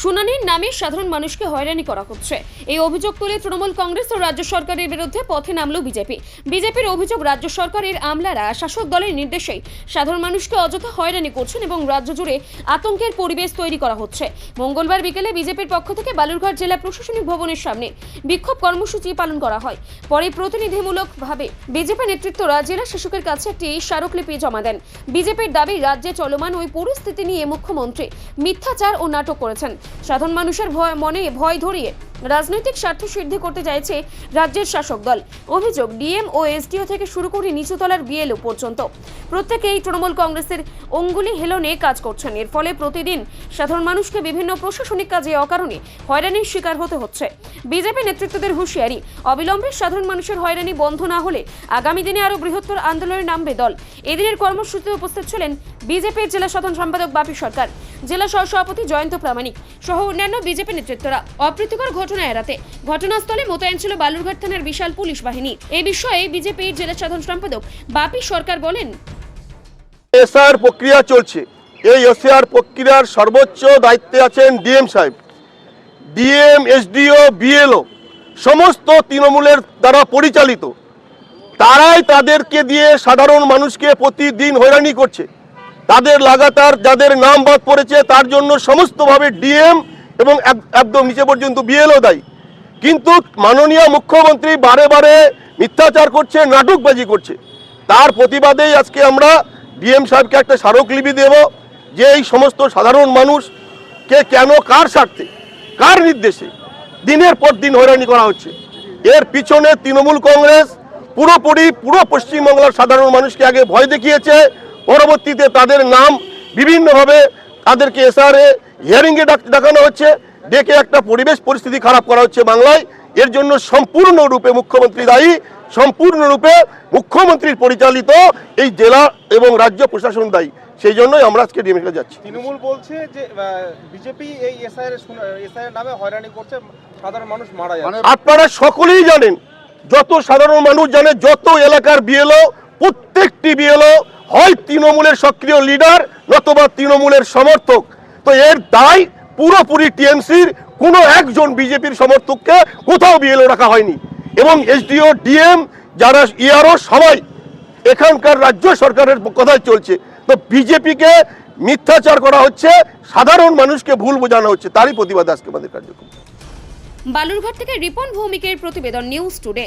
শুনানির নামে সাধারণ মানুষকে হয়রানি করা হচ্ছে। এই অভিযোগ তুলে তৃণমূল কংগ্রেস ও রাজ্য সরকারের বিরুদ্ধে পথে নামল বিজেপি। বিজেপির অভিযোগ, রাজ্য সরকারের আমলারা শাসক দলের নির্দেশেই সাধারণ মানুষকে অযথা হয়রানি করছেন এবং রাজ্য জুড়ে আতঙ্কের পরিবেশ তৈরি করা হচ্ছে। মঙ্গলবার বিকেলে বিজেপির পক্ষ থেকে বালুরঘাট জেলা প্রশাসনিক ভবনের সামনে বিক্ষোভ কর্মসূচি পালন করা হয়। পরে প্রতিনিধিমূলকভাবে বিজেপি নেতৃত্বরা জেলা শাসকের কাছে একটি স্মারকলিপি জমা দেন। বিজেপির দাবি, রাজ্যে চলমান ওই পরিস্থিতি নিয়ে মুখ্যমন্ত্রী মিথ্যাচার ও নাটক করেছেন। সাধারণ মানুষের ভয় মনে ভয় ধরিয়ে রাজনৈতিক স্বার্থ সিদ্ধি করতে চাইছে রাজ্যের শাসক দল। অভিযোগ, ডিএম ও এসডিও থেকে শুরু করে নিচুতলার বিএলও পর্যন্ত। প্রত্যেকেই তৃণমূল কংগ্রেসের অঙ্গুলি হেলনে কাজ করছেন। এর ফলে প্রতিদিন সাধারণ মানুষকে বিভিন্ন প্রশাসনিক কাজে অকারণে হয়রানির শিকার হতে হচ্ছে। বিজেপি নেতৃত্বদের হুঁশিয়ারি, অবিলম্বে সাধারণ মানুষের হয়রানি বন্ধ না হলে আগামী দিনে আরও বৃহত্তর আন্দোলনে নামবে দল। এদিনের কর্মসূচিতে উপস্থিত ছিলেন বিজেপির জেলা সাধারণ সম্পাদক বাপি সরকার, জেলা সহসভাপতি জয়ন্ত প্রামাণিক সহ অন্যান্য বিজেপি নেতৃত্বরা। অপ্রীতিকর ঘটনা এড়াতে ঘটনাস্থলে মোতায়েন ছিল বালুরঘাট থানার বিশাল পুলিশ বাহিনী। এই বিষয়ে বিজেপির জেলা সাধারণ সম্পাদক বাপি সরকার বলেন, এসআর প্রক্রিয়া চলছে। এই এসআর প্রক্রিয়ার সর্বোচ্চ দায়িত্বে আছেন ডিএম সাহেব। ডিএম, এসডিও, বিএলও সমস্ত তৃণমূলের দ্বারা পরিচালিত। তারাই তাদেরকে দিয়ে সাধারণ মানুষকে প্রতিদিন হয়রানি করছে। তাদের লাগাতার যাদের নাম বাদ পড়েছে, তার জন্য সমস্তভাবে ডিএম এবং একদম নিচে পর্যন্ত বিএলও দায়ী। কিন্তু মাননীয় মুখ্যমন্ত্রী বারে বারে মিথ্যাচার করছে, নাটকবাজি করছে। তার প্রতিবাদেই আজকে আমরা ডিএম সাহেবকে একটা স্মারকলিপি দেব যে এই সমস্ত সাধারণ মানুষকে কেন কার স্বার্থে, কার নির্দেশে দিনের পর দিন হয়রানি করা হচ্ছে। এর পিছনে তৃণমূল কংগ্রেস পুরোপুরি পুরো পশ্চিমবাংলার সাধারণ মানুষকে আগে ভয় দেখিয়েছে। পরবর্তীতে তাদের নাম বিভিন্নভাবে তাদেরকে এসআরএ হিয়ারিংয়ে দেখানো হচ্ছে। ডেকে একটা পরিবেশ পরিস্থিতি খারাপ করা হচ্ছে বাংলায়। এর জন্য সম্পূর্ণরূপে মুখ্যমন্ত্রী দায়ী সম্পূর্ণরূপে মুখ্যমন্ত্রীর পরিচালিত এই জেলা এবং রাজ্য প্রশাসন দায়ী। সেই জন্যই আমরা আজকে ডিএমকে যাচ্ছি। তৃণমূল বলছে যে বিজেপি এই এসআইয়ের এসআইয়ের নামে হয়রানি করছে সাধারণ মানুষ মারা যাচ্ছে। আপনারা সকলেই জানেন যত সাধারণ মানুষ জানে যত এলাকার বিএলও প্রত্যেকটি বিএলও হয় তৃণমূলের সক্রিয় লিডার নতবা তৃণমূলের সমর্থক। তো এর দায় পুরোপুরি টিএমসির, কোনো একজন বিজেপির সমর্থককে কোথাও বিএলও রাখা হয়নি। এবং এসডিও, ডিএম, যারা ইআরও, সবাই এখানকার রাজ্য সরকারের কথাই চলছে। তো বিজেপিকে মিথ্যাচার করা হচ্ছে, সাধারণ মানুষকে ভুল বোঝানো হচ্ছে, তারই প্রতিবাদ আজকে আমাদের কার্যক্রম। বালুরঘাট থেকে রিপন ভৌমিকের প্রতিবেদন নিউজ টুডে।